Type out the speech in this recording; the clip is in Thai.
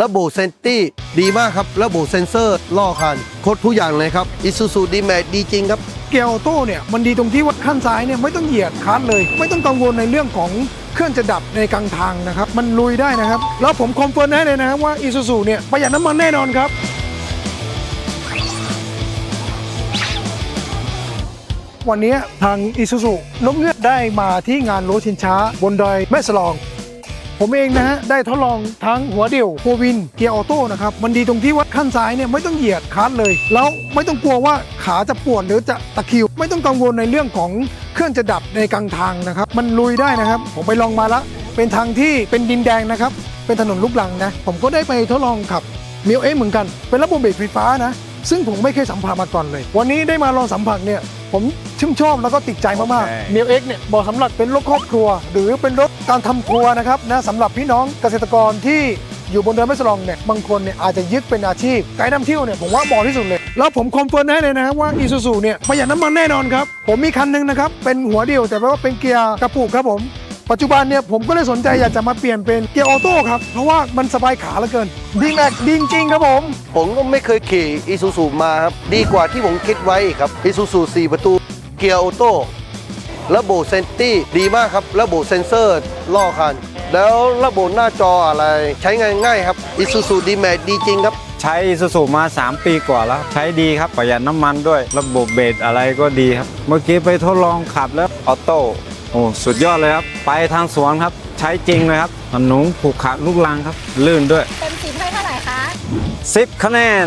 ระบบเซนตี้ดีมากครับ ระบบเซนเซอร์ล่อคันโคตรทุกอย่างเลยครับอิซูซูดีแม็ดีจริงครับ เกียร์ออโต้เนี่ยมันดีตรงที่ว่าขั้นซ้ายเนี่ยไม่ต้องเหยียดคันเลย ไม่ต้องกังวลในเรื่องของเครื่องจะดับในกลางทางนะครับ มันลุยได้นะครับ แล้วผมคอนเฟิร์มให้เลยนะครับว่าอีซูซูเนี่ยประหยัดน้ำมันแน่นอนครับ วันนี้ทางอีซูซูนกเงือกได้มาที่งานรถชินช้า บนดอยแม่สลอง ผมเองนะฮะได้ทดลองทั้งหัวเดี่ยวโฟวินเกียร์ออโต้นะครับมันดีตรงที่ว่าขั้นซ้ายเนี่ยไม่ต้องเหยียดคลันเลย แล้วไม่ต้องกลัวว่าขาจะปวดหรือจะตะคิว ไม่ต้องกังวลในเรื่องของเครื่องจะดับในกลางทางนะครับ มันลุยได้นะครับ ผมไปลองมาล้วเป็นทางที่เป็นดินแดงนะครับ เป็นถนนลูกรังนะ ผมก็ได้ไปทดลองขับมิวเอ็เหมือนกัน เป็นระบบเบรกไฟฟ้านะ ซึ่งผมไม่เคยสัมผัสมาก่อนเลย วันนี้ได้มาลองสัมผัสเนี่ย ผมชื่นชอบแล้วก็ติดใจมากโอเคๆมิวเอ็กเนี่ยบอกสำหรับเป็นรถครอบครัว หรือเป็นรถการทำครัวนะครับนะสำหรับพี่น้องเกษตรกรที่อยู่บนเรือไม่สลองเนี่ยบางคนเนี่ยอาจจะยึดเป็นอาชีพไกด์นำเที่ยวเนี่ยผมว่าเหมาะที่สุดเลย แล้วผมคอนเฟิร์มให้เลยนะครับว่าอีซูซูเนี่ยประหยัดน้ำมันแน่นอนครับผมมีคันหนึ่งนะครับเป็นหัวเดียวแต่ว่าเป็นเกียร์กระปุกครับผม ปัจจุบันเนี่ยผมก็เลยสนใจอยากจะมาเปลี่ยนเป็นเกียร์ออโต้ครับ เพราะว่ามันสบายขาเหลือเกินดีแม็กดีจริงๆครับผม ผมก็ไม่เคยขี่อีซูซูมาครับ ดีกว่าที่ผมคิดไว้อีกครับอีซูซู4ประตู เกียร์ออโต้ระบบเซนตี้ดีมากครับ ระบบเซนเซอร์ล่อคัน แล้วระบบหน้าจออะไรใช้งานง่ายครับอีซูซูดีแม็ดีจริงครับใช้อิซูซูมา 3 ปีกว่าแล้ว ใช้ดีครับประหยัดน้ำมันด้วย ระบบเบรกอะไรก็ดีครับ เมื่อกี้ไปทดลองขับแล้ว ออโต้ โอ้สุดยอดเลยครับ ไปทางสวนครับ ใช้จริงเลยครับถนนผูกขาดลูกลังครับ ลื่นด้วย เต็มสิบให้เท่าไหร่คะ 10 คะแนน